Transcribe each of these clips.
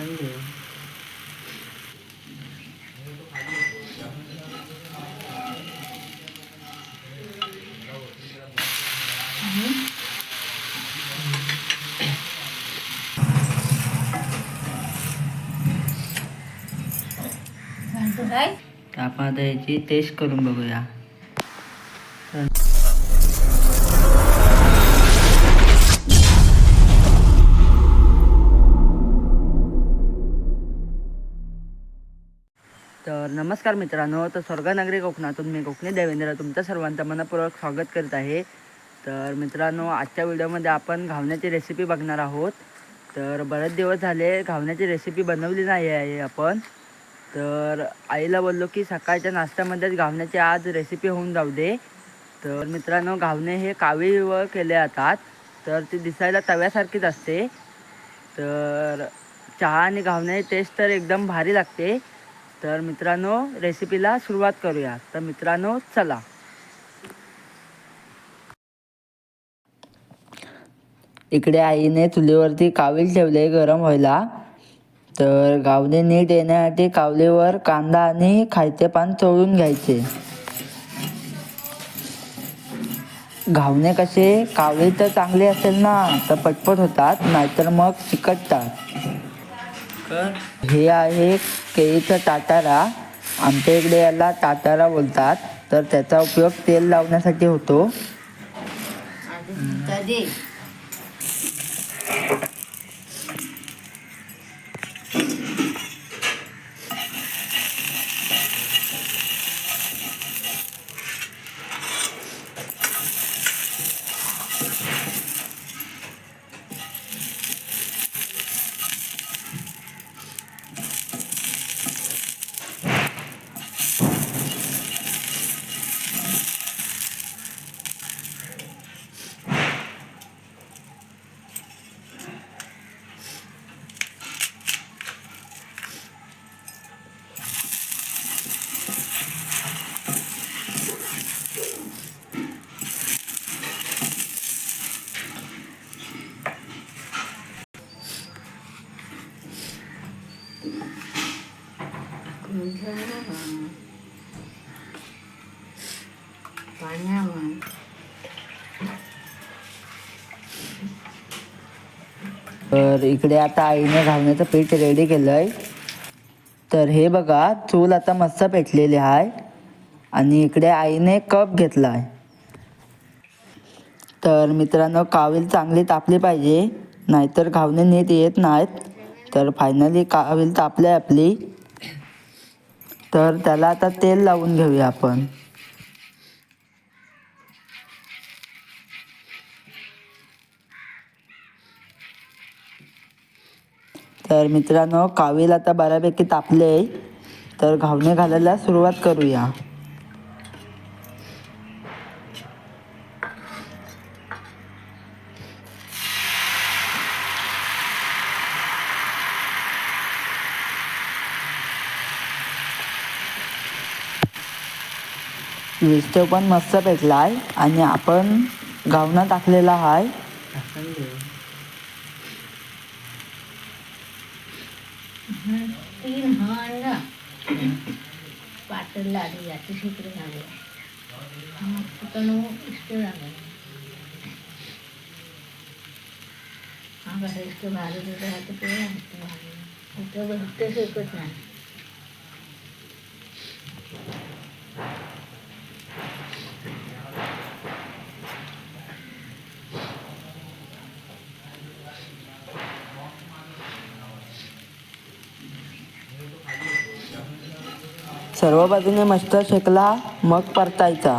Uhum. acendeu. Tá fazendo de teste com o bagulho. तर नमस्कार मित्रांनो. तर स्वर्गनागरी कोकणातून मी कोकणी देवेंद्र तुमचं सर्वांचं मनपूर्वक स्वागत करीत आहे. तर मित्रांनो आजच्या व्हिडिओमध्ये आपण घावण्याची रेसिपी बघणार आहोत. तर बरेच दिवस झाले घावण्याची रेसिपी बनवली नाही आहे आपण. तर आईला बोललो की सकाळच्या नाश्त्यामध्येच घावण्याची आज रेसिपी होऊन जाऊ दे. तर मित्रांनो घावणे हे कावीवर केले जातात. तर ती दिसायला तव्यासारखीच असते. तर चहा आणि घावण्याची टेस्ट तर एकदम भारी लागते. तर मित्रांनो रेसिपीला सुरुवात करूया. तर मित्रांनो चला. इकडे आईने चुलीवरती कावील ठेवले गरम व्हायला. तर गावणे नीट येण्यासाठी कावलीवर कांदा आणि खायचे पान चोळून घ्यायचे. घावणे कसे? कावळी तर चांगले असेल ना तर पटपट होतात नाहीतर मग चिकटतात. हे आहे केळीचं टाटारा. आमच्या इकडे याला टाटारा बोलतात. तर त्याचा उपयोग तेल लावण्यासाठी होतो. तर इकडे आता आईने घालण्याचं पीठ रेडी केलंय. तर हे बघा चूल आता मस्त पेटलेली आहे आणि इकडे आईने कप घेतलाय. तर मित्रांनो कावील चांगली तापली पाहिजे. नाहीतर घावणे नीट येत नाहीत. तर फायनली कावील तापली आपली. तर त्याला आता तेल लावून घेऊया आपण. तर मित्रांनो कावील आता बऱ्यापैकी तापले तर घावणे घालायला सुरुवात करूया. विस्टो पण मस्त पेटला आहे आणि आपण घावना टाकलेला आहे. तीन हंड पातळ लाडी जाते शिकले झाले मग तिकडून इष्ट झालं हा कसं इष्ट भारी तुझं हात ते इष्ट भारी इथं बघते शिकत सर्व बाजूने मस्त शेकला मग परतायचा.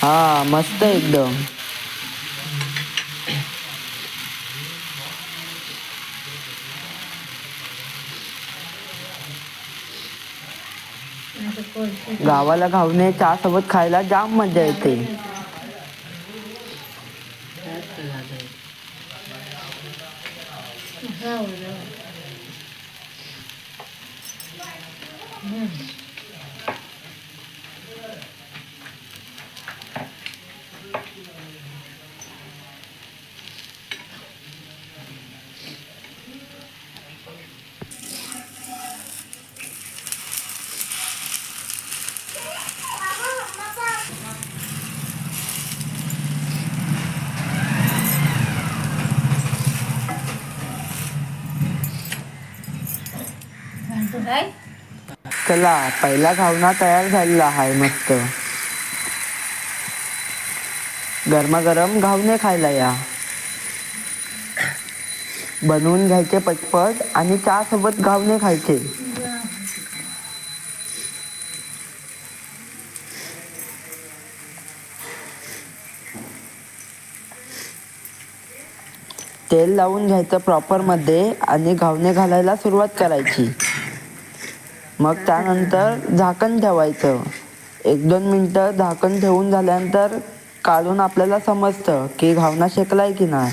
हा मस्त एकदम. गावाला घावणे चहा सोबत खायला जाम मजा येते. असं काय चला पहिला घावना तयार झालेला आहे मस्त. गरमागरम घावणे खायला या. बनवून घ्यायचे पटपट आणि चहा सोबत घावणे खायचे. तेल लावून घ्यायचं प्रॉपरमध्ये आणि घावणे घालायला सुरुवात करायची. मग त्यानंतर झाकण ठेवायचं. एक दोन मिनटं झाकण ठेवून झाल्यानंतर काढून आपल्याला समजतं की घावना शेकलाय की नाही.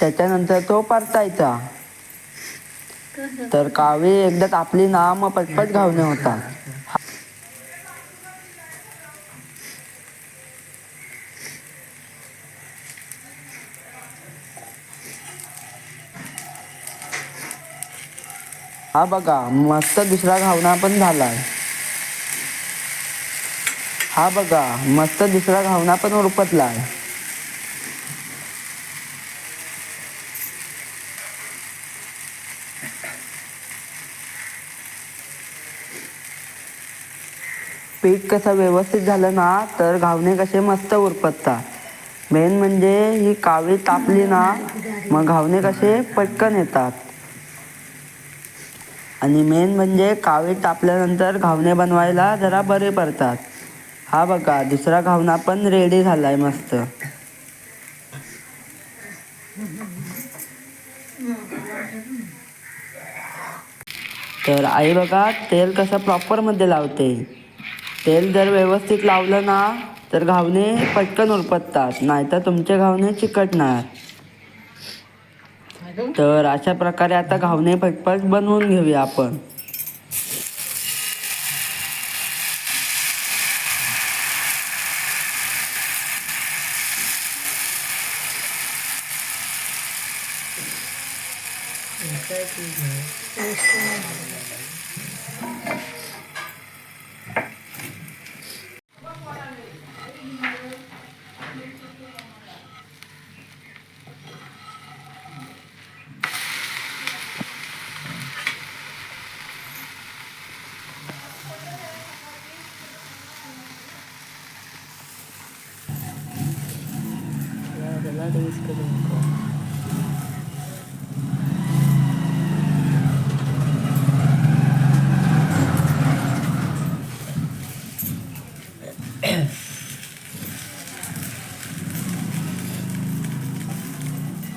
त्याच्यानंतर तो परतायचा. तर कावी एकदा आपली नाम पटपट घावणे होतात. हा बघा मस्त दुसरा घावना पण झालाय. हा बघा मस्त दुसरा घावना पण उरपतलाय पीठ कसं व्यवस्थित झालं ना तर घावणे कसे मस्त उरपतात मेन म्हणजे ही कावी तापली ना मग घावणे कसे पटकन येतात. आणि मेन म्हणजे कावी तापल्यानंतर घावणे बनवायला जरा बरे पडतात. हा बघा दुसरा घावना पण रेडी झालाय मस्त. तर आई बघा तेल कसं प्रॉपरमध्ये लावते. तेल जर व्यवस्थित लावलं ना तर घावणे पटकन उरपतात नाहीतर तुमचे घावणे चिकटणार. तर अशा प्रकारे आता घावणे पटपट बनवून घेऊया आपण.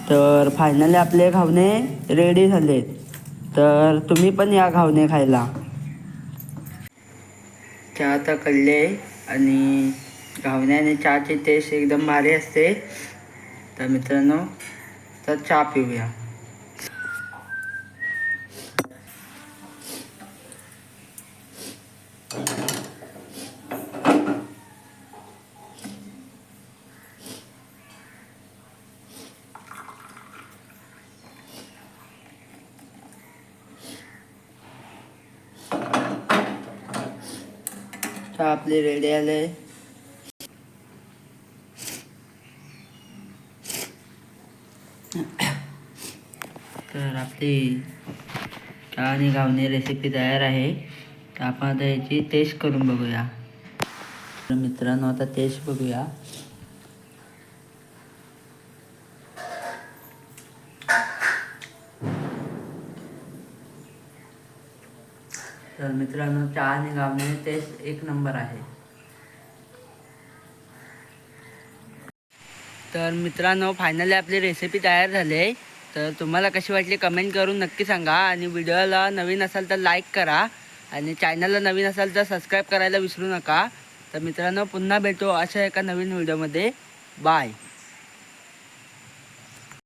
तर फायनली आपले घावणे रेडी झालेत. तर तुम्ही पण या घावणे खायला. चहा तर कळले आणि घावणे आणि चहाची टेस्ट एकदम भारी असते. तर मित्रांनो तर चहा पिऊया. चहा आपली रेडी आले तर चहा आणि गावणी रेसिपी तयार आहे. तर आपण आता याची टेस्ट करून बघूया. तर मित्रांनो आता टेस्ट बघूया. तर मित्रांनो चहा आणि गावणी टेस्ट एक नंबर आहे. तर मित्रांनो फायनली आपली रेसिपी तयार झाली आहे. तर तुम्हाला कशी वाटली कमेंट करून नक्की सांगा आणि व्हिडिओला नवीन असाल तर लाईक करा आणि चॅनलला नवीन असाल तर सबस्क्राईब करायला विसरू नका. तर मित्रांनो पुन्हा भेटू अशा एका नवीन व्हिडिओमध्ये. बाय.